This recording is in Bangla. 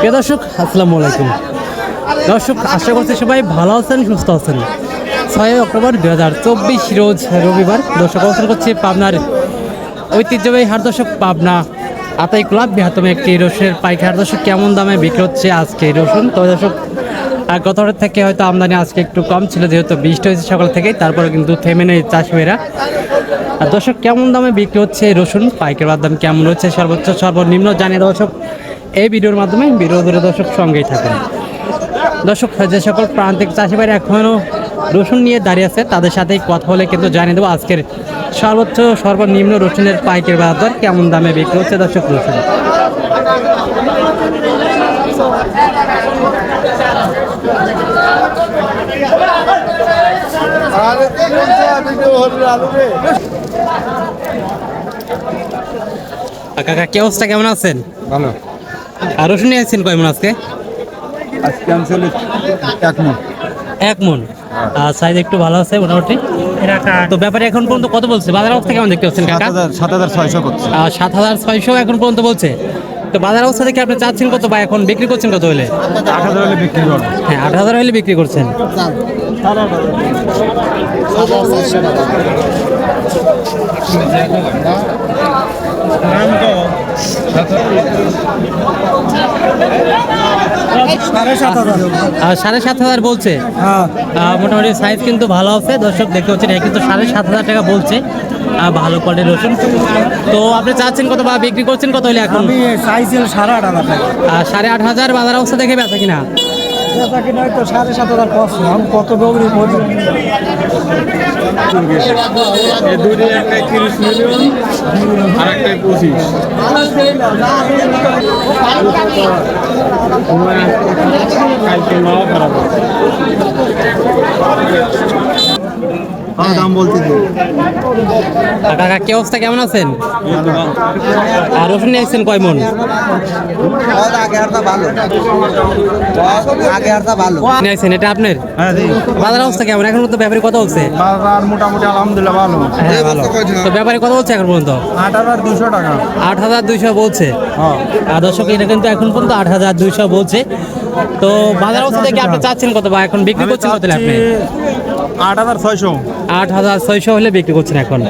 প্রিয় দর্শক আসসালামু আলাইকুম। দর্শক আশা করছি সবাই ভালো আছেন সুস্থ আছেন। ছয় অক্টোবর দু হাজার চব্বিশ রোজ রবিবার। দর্শক অবস্থান করছে পাবনার ঐতিহ্যবাহী হার দর্শক পাবনা আতাই ক্লাব। বৃহত্তম একটি রসুনের পাইকার। দর্শক কেমন দামে বিক্রি হচ্ছে আজকে রসুন? তবে দর্শক আহ, গত হাটের থেকে হয়তো আমদানি আজকে একটু কম ছিল যেহেতু বৃষ্টি হয়েছে সকাল থেকেই তারপরে কিন্তু থেমে নেই চাষিমেরা আর দর্শক কেমন দামে বিক্রি হচ্ছে রসুন? পাইকার দাম কেমন রয়েছে? সর্বোচ্চ সর্বনিম্ন জানিয়ে দর্শক। এই ভিডিওর মাধ্যমে ধরে দর্শক সঙ্গেই থাকুন। দর্শক, যে সকল প্রান্তিক চাষি এখনও রসুন নিয়ে দাঁড়িয়ে আছে, তাদের সাথেই কথা বলে কিন্তু জানিয়ে দেবো আজকের সর্বোচ্চ, সর্বনিম্ন রসুনের পাইকের বাজার কেমন দামে বিক্রি হচ্ছে দর্শক রসুন কাকা, কি অবস্থা? কেমন আছেন? ভালো। আর রসুন নিয়ে আসছেন কয়মন আজকে? আজকে আনছিল এক মন। এক মন। আর সাইজ একটু ভালো আছে মোটামুটি? তো ব্যাপারে এখন পর্যন্ত কত বলছে? বাজার অবস্থা কেমন দেখতে পাচ্ছেন সাত কাকা হাজার সাত হাজার ছয়শো করছে। সাত হাজার ছয়শো এখন পর্যন্ত বলছে। তো বাজার অবস্থা দেখে আপনি চাচ্ছেন কত বা এখন বিক্রি করছেন কত হলে? আট হাজার হলে বিক্রি করব। হ্যাঁ আট হাজার হলে বিক্রি করছেন। আর সাড়ে সাত হাজার। বলছে। হ্যাঁ। মোটামুটি সাইজ কিন্তু ভালো আছে দর্শক দেখতে পাচ্ছেন এটা কিন্তু সাড়ে সাত হাজার টাকা বলছে। ভালো কোয়ালিটির রসুন তো আপনি চাচ্ছেন কত বা বিক্রি করছেন কত হলে এখন? সাড়ে আট হাজার টাকা। সাড়ে আট হাজার বাজার অবস্থা দেখে বেচা কিনা? বেচা কিনা তো সাড়ে সাত হাজার কত ডগরি বলি দুটি একটাই তিরিশ মিলিয়ন আর একটাই পঁচিশ। কালকে নাও খারাপ দাম বলতে দিই আর কাকা কি অবস্থা? কেমন আছেন? আর নিয়ে কয় মন? এটা আপনার? হ্যাঁ বাজার অবস্থা কেমন? এখন তো ব্যাপারে কত বলছে? বাজার মোটামুটি আলহামদুলিল্লাহ ভালো। হ্যাঁ ভালো। তো ব্যাপারে কত বলছে এখন পর্যন্ত? আট হাজার দুশো টাকা। আট হাজার দুইশো বলছে? হ্যাঁ। আর দর্শক এটা কিন্তু এখন পর্যন্ত আট হাজার দুইশো বলছে। তো বাজার অবস্থা দেখে আপনি চাচ্ছেন কত বা এখন বিক্রি করছেন কত আপনি আট হাজার ছয়শো। আট হাজার ছয়শো হলে বিক্রি করছেন এখন।